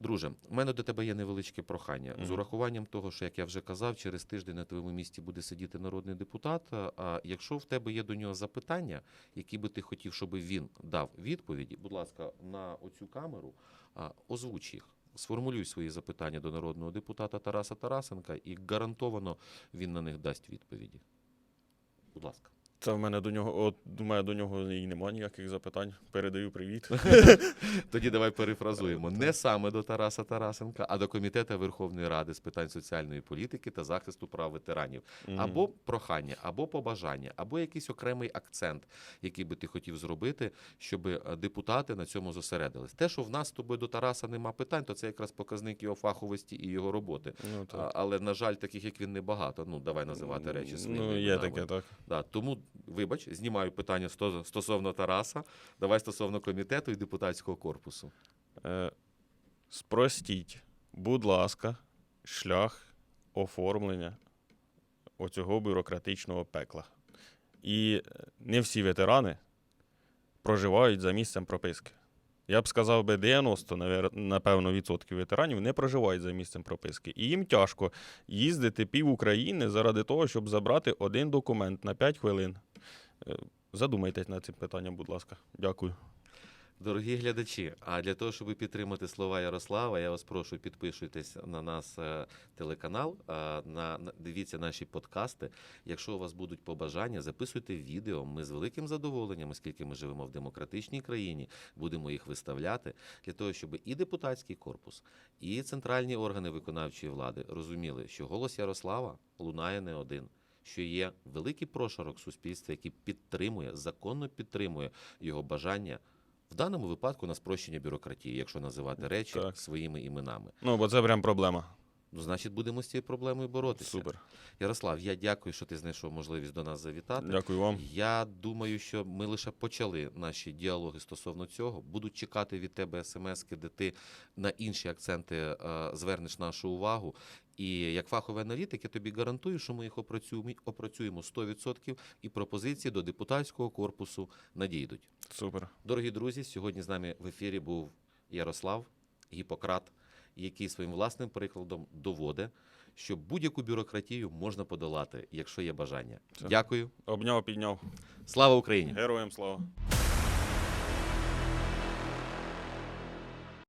Друже, у мене до тебе є невеличке прохання. З урахуванням того, що, як я вже казав, через тиждень на твоєму місці буде сидіти народний депутат. А якщо в тебе є до нього запитання, які би ти хотів, щоб він дав відповіді, будь ласка, на оцю камеру а, озвуч їх. Сформулюй свої запитання до народного депутата Тараса Тарасенка, і гарантовано він на них дасть відповіді. Будь ласка. Це в мене до нього, от у мене до нього і немає ніяких запитань. Передаю привіт. Тоді давай перефразуємо. Не саме до Тараса Тарасенка, а до Комітету Верховної Ради з питань соціальної політики та захисту прав ветеранів. Або прохання, або побажання, або якийсь окремий акцент, який би ти хотів зробити, щоб е, депутати на цьому зосередились. Те, що в нас з тобою до Тараса нема питань, то це якраз показник його фаховості і його роботи. Ну, А. Але, на жаль, таких як він небагато. Ну, давай називати речі своїми. Ну, є таке, так. Да, тому, вибач, знімаю питання стосовно Тараса. Давай стосовно комітету і депутатського корпусу. Е, спростіть, будь ласка, шлях оформлення оцього бюрократичного пекла. І не всі ветерани проживають за місцем прописки. Я б сказав би 90, навер- напевно, відсотків ветеранів не проживають за місцем прописки. І їм тяжко їздити пів України заради того, щоб забрати один документ на 5 хвилин. Е, Задумайтесь над цим питанням, будь ласка. Дякую. Дорогі глядачі, а для того, щоб підтримати слова Ярослава, я вас прошу підписуйтесь на нас е, телеканал, е, на дивіться наші подкасти. Якщо у вас будуть побажання, записуйте відео. Ми з великим задоволенням, оскільки ми живемо в демократичній країні, будемо їх виставляти для того, щоб і депутатський корпус, і центральні органи виконавчої влади розуміли, що голос Ярослава лунає не один. Що є великий прошарок суспільства, який підтримує, законно підтримує його бажання в даному випадку на спрощення бюрократії, якщо називати речі Так. своїми іменами. Ну, бо це прям проблема. Ну, значить, будемо з цією проблемою боротися. Супер. Ярослав, я дякую, що ти знайшов можливість до нас завітати. Дякую вам. Я думаю, що ми лише почали наші діалоги стосовно цього. Будуть чекати від тебе смски, де ти на інші акценти е, звернеш нашу увагу. І як фаховий аналітик, я тобі гарантую, що ми їх опрацюємо, опрацюємо 100% і пропозиції до депутатського корпусу надійдуть. Супер. Дорогі друзі, сьогодні з нами в ефірі був Ярослав Гіппократ, який своїм власним прикладом доводить, що будь-яку бюрократію можна подолати, якщо є бажання. Все. Дякую. Обняв, підняв. Слава Україні! Героям слава.